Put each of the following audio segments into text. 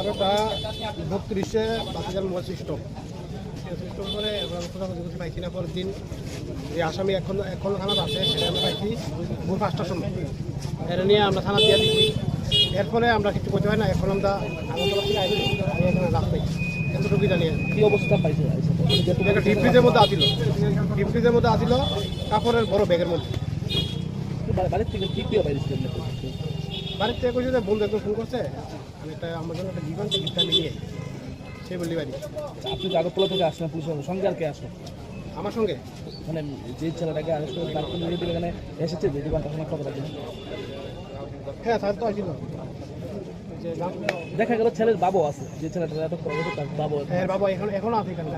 বারোটা বত্রিশে বাসিজার mobile system. System করে খোঁজাখুঁজি পাইছি না পরের দিন। যে আসামি এখন এখন থানাত আছে সেটা আমরা পাইছি ভোর পাঁচটার সময়। এটা নিয়ে আমরা থানা দিয়ে দিচ্ছি এর ফলে আমরা কিছু করতে হয় না এখন আমরা আগরতলা থেকে আইছি আমি এখানে রাত পাইছি। এতটুকু জানি কি। অবস্থা পাইছে? একটা ডিপ ফ্রিজের মধ্যে আসিল ডিপ ফ্রিজের মধ্যে আসিল কাপড়ের বড় ব্যাগের মধ্যে। বাড়ির থেকে কি কি বাইরে বাড়ির থেকে বন্ধু একজন ফোন করছে। আমি একটা আমার জন্য একটা জীবন টিকিটটা নিয়ে সেই বললি বাড়ি। আপনি তো আগরতলা থেকে আসলেন পুলিশের সঙ্গে আর কে আসলো? আমার সঙ্গে? মানে যে ছেলেটাকে আরেস্ট করে তার নিয়ে দিলে এখানে এসেছে যে দোকানটা সময় খবর আছে হ্যাঁ স্যার তো আসিল। যে দেখা গেল ছেলের বাবু আছে যে ছেলেটা এত তার বাবু হ্যাঁ বাবা এখন এখনও আছে এখানে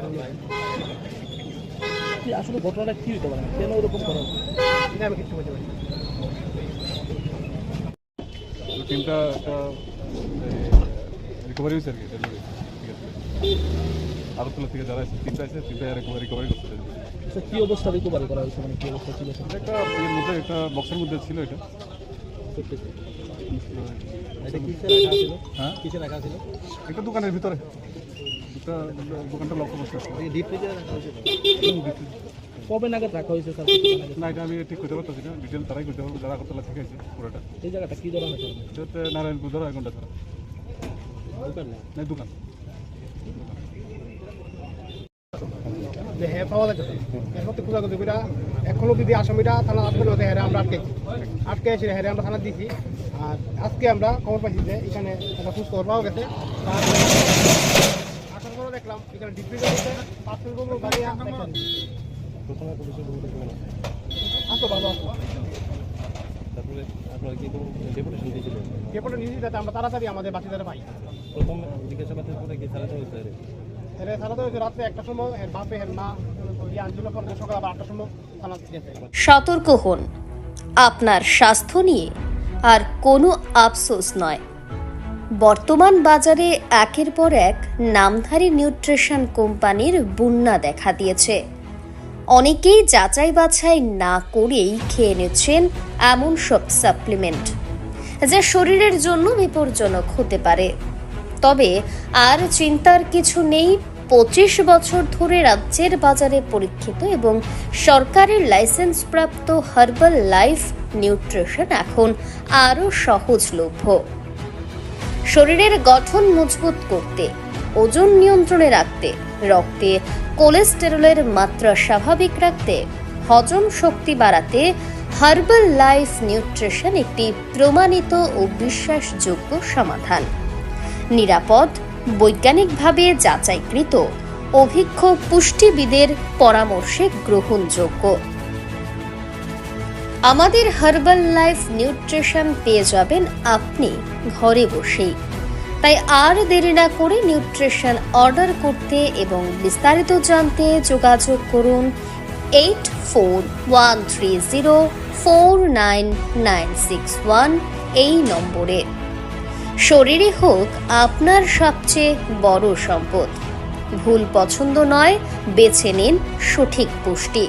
আসলে ঘটনাটা কি হতে পারে? কেন এরকম করেন আমি কিছু বলতে পারি না। টিমটা একটা রিকভারি হয়েছে আর কি ডেলিভারি ঠিক আছে আগরতলা থেকে যারা এসে তিনটা আছে তিনটা রিকভারি রিকভারি করতে কি অবস্থা রিকভারি করা হয়েছে মানে কি অবস্থা ছিল এটা একটা এর মধ্যে একটা বক্সের মধ্যে ছিল এটা হ্যাঁ কিসে রাখা ছিল একটা দোকানের ভিতরে দুটা দোকানটা লক্ষ্য করতে ডিপ রাখা হয়েছিল কবে নাগাদ রাখা হয়েছে স্যার? না এটা আমি ঠিক করতে পারতেছি না। ডিটেল তারাই করতে পারব যারা আগরতলা থেকে আছে পুরোটা। এই জায়গাটা কি ধরা হয়েছে এটা নারায়ণপুর ধরো এক ঘণ্টা ছাড়া দোকান না? না দোকান। হ্যাঁ পাওয়া যাচ্ছে। এখন তো খোঁজাখুঁজি করে এখনও যদি আসামিটা থানা আসবে না হ্যাঁ আমরা আটকে আটকে এসে হ্যাঁ আমরা থানা দিছি। আর আজকে আমরা খবর পাইছি যে এখানে একটা খোঁজ খবর পাওয়া গেছে। আসার পরে দেখলাম এখানে গাড়ি আসো তারপরে আপনারা কি কোনো ডেপুটেশন দিয়েছিলেন? যাতে আমরা তাড়াতাড়ি আমাদের বাচ্চাদের পাই। প্রথম জিজ্ঞাসাবাদের পরে কি ছাড়াতে হয়েছে হ্যাঁ হয়েছে রাত্রে একটা সময় হ্যাঁ বাপে হ্যাঁ মা আনছিল পরে সকাল আটটার সময় থানা গেছে সতর্ক হন। আপনার স্বাস্থ্য নিয়ে আর কোনো আফসোস নয়। বর্তমান বাজারে একের পর এক নামধারী নিউট্রিশন কোম্পানির বন্যা দেখা দিয়েছে। অনেকেই যাচাই বাছাই না করেই খেয়ে নিচ্ছেন এমন সব সাপ্লিমেন্ট যা শরীরের জন্য বিপজ্জনক হতে পারে। তবে আর চিন্তার কিছু নেই, পঁচিশ বছর ধরে রাজ্যের বাজারে পরীক্ষিত এবং সরকারের লাইসেন্সপ্রাপ্ত হার্বাল লাইফ নিউট্রিশন এখন আরও সহজলভ্য। শরীরের গঠন মজবুত করতে ওজন নিয়ন্ত্রণে রাখতে, রক্তে কোলেস্টেরলের মাত্রা স্বাভাবিক রাখতে, হজম শক্তি বাড়াতে হার্বাল লাইফ নিউট্রিশন একটি প্রমাণিত ও বিশ্বাসযোগ্য সমাধান। নিরাপদ, বৈজ্ঞানিকভাবে যাচাইকৃত, অভিজ্ঞ পুষ্টিবিদের পরামর্শে গ্রহণযোগ্য। আমাদের হার্বাল লাইফ নিউট্রিশন পেয়ে যাবেন আপনি ঘরে বসেই। তাই আর দেরি না করে নিউট্রিশন অর্ডার করতে এবং বিস্তারিত জানতে যোগাযোগ করুন eight four one three zero four nine nine six one এই নম্বরে। শরীরে হোক আপনার সবচেয়ে বড় সম্পদ। ভুল পছন্দ নয়, বেছে নিন সঠিক পুষ্টি।